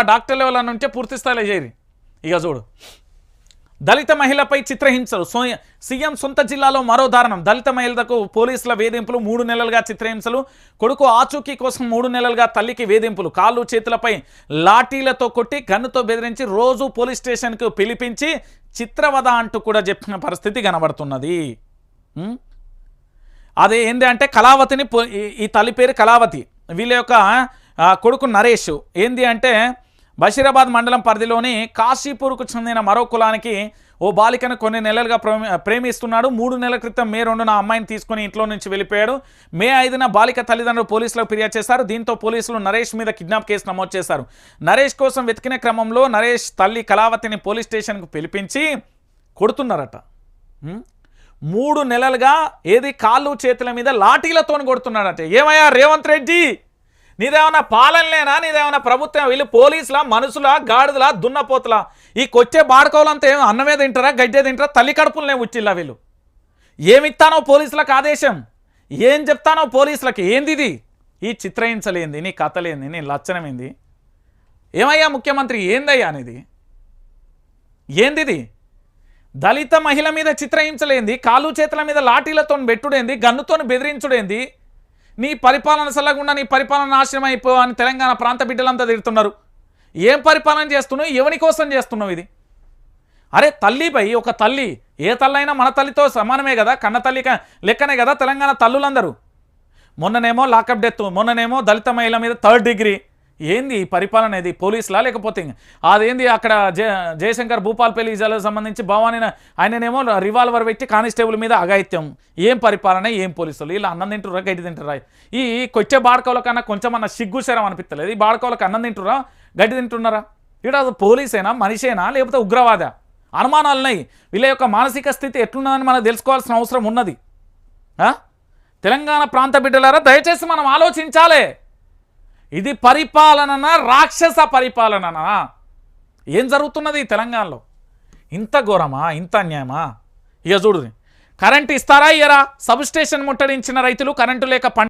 Doctor level అని ఉంటే పూర్తి స్థాయిలో చేయరు ఇక చూడు. దళిత మహిళపై చిత్రహింసలు. సో సీఎం సొంత జిల్లాలో మరో దారుణం. దళిత మహిళలకు పోలీసుల వేధింపులు మూడు నెలలుగా చిత్రహింసలు. కొడుకు ఆచూకీ కోసం మూడు నెలలుగా తల్లికి వేధింపులు. కాళ్ళు చేతులపై లాఠీలతో కొట్టి గన్నుతో బెదిరించి రోజు పోలీస్ స్టేషన్కు పిలిపించి చిత్రవద అంటూ కూడా చెప్పిన పరిస్థితి కనబడుతున్నది. అదే ఏంది అంటే కళావతిని ఈ- తల్లి పేరు కళావతి. వీళ్ళ యొక్క కొడుకు నరేష్. ఏంది అంటే బషీరాబాద్ మండలం పరిధిలోని కాశీపూర్కు చెందిన మరో కులానికి ఓ బాలికను కొన్ని నెలలుగా ప్రేమిస్తున్నాడు. మూడు నెలల క్రితం మే రెండున అమ్మాయిని తీసుకుని ఇంట్లో నుంచి వెళ్ళిపోయాడు. మే ఐదున బాలిక తల్లిదండ్రులు పోలీసులకు ఫిర్యాదు చేశారు. దీంతో పోలీసులు నరేష్ మీద కిడ్నాప్ కేసు నమోదు చేశారు. నరేష్ కోసం వెతికిన క్రమంలో నరేష్ తల్లి కళావతిని పోలీస్ స్టేషన్కు పిలిపించి కొడుతున్నారట. మూడు నెలలుగా ఏది కాళ్ళు చేతుల మీద లాఠీలతో కొడుతున్నాడట. ఏమయ్యా రేవంత్ రెడ్డి? నీదేమన్నా పాలనలేనా? నీదేమన్నా ప్రభుత్వం? వీళ్ళు పోలీసులా మనుషులా గాడిదలా దున్నపోతులా? ఈ కొచ్చే బాడుకోవాలంతా ఏం అన్నమే తింటారా గడ్డే తింటారా? తల్లి కడుపులనే ఉచ్చిల్లా వీళ్ళు. ఏమిస్తానో పోలీసులకు ఆదేశం? ఏం చెప్తానో పోలీసులకి? ఏంది ఇది? ఈ చిత్రహింసలేంది నీ కథలేంది నీ లచ్చనమేంది? ఏమయ్యా ముఖ్యమంత్రి ఏందయ్యా అనేది? ఏందిది? దళిత మహిళ మీద చిత్రహింసలేంది కాలు చేతుల మీద లాఠీలతో పెట్టుడేంది గన్నుతో బెదిరించుడేంది? నీ పరిపాలన సల్లగుండా నీ పరిపాలన నాశనం అయిపో అని తెలంగాణ ప్రాంత బిడ్డలంతా తిడుతున్నారు. ఏం పరిపాలన చేస్తున్నావు? ఎవని కోసం చేస్తున్నావు ఇది? అరే తల్లిపై ఒక తల్లి. ఏ తల్లైనా మన తల్లితో సమానమే కదా? కన్న తల్లి లెక్కనే కదా తెలంగాణ తల్లులందరూ? మొన్ననేమో లాకప్ డెత్ మొన్ననేమో దళిత మహిళ మీద థర్డ్ డిగ్రీ. ఏంది ఈ పరిపాలన ఇది? పోలీసులా లేకపోతే అదేంది అక్కడ జయశంకర్ భూపాల్పల్లి జిల్లాకు సంబంధించి భవానీ ఆయననేమో రివాల్వర్ పెట్టి కానిస్టేబుల్ మీద అఘాయిత్యం. ఏం పరిపాలన ఏం పోలీసులు? వీళ్ళు అన్నం తింటురా గడ్డి తింటురా ఈ కొచ్చే బాడకవుల కన్నా కొంచెం అన్న సిగ్గు అనిపిస్తలేదు ఈ బాడకవులకు అన్నం తింటురా గడ్డి తింటున్నారా? ఇక్కడ అది పోలీసేనా మనిషేనా లేకపోతే ఉగ్రవాద? అనుమానాలు ఉన్నాయి. వీళ్ళ యొక్క మానసిక స్థితి ఎట్లున్నదని మనం తెలుసుకోవాల్సిన అవసరం ఉన్నది. తెలంగాణ ప్రాంత బిడ్డలారా దయచేసి మనం ఆలోచించాలి. ఇది పరిపాలననా? రాక్షస పరిపాలననా? ఏం జరుగుతున్నది తెలంగాణలో? ఇంత ఘోరమా? ఇంత అన్యాయమా? ఇక చూడు కరెంట్ ఇస్తారా ఇయ్యరా? సబ్ స్టేషన్ ముట్టడించిన రైతులు కరెంటు లేక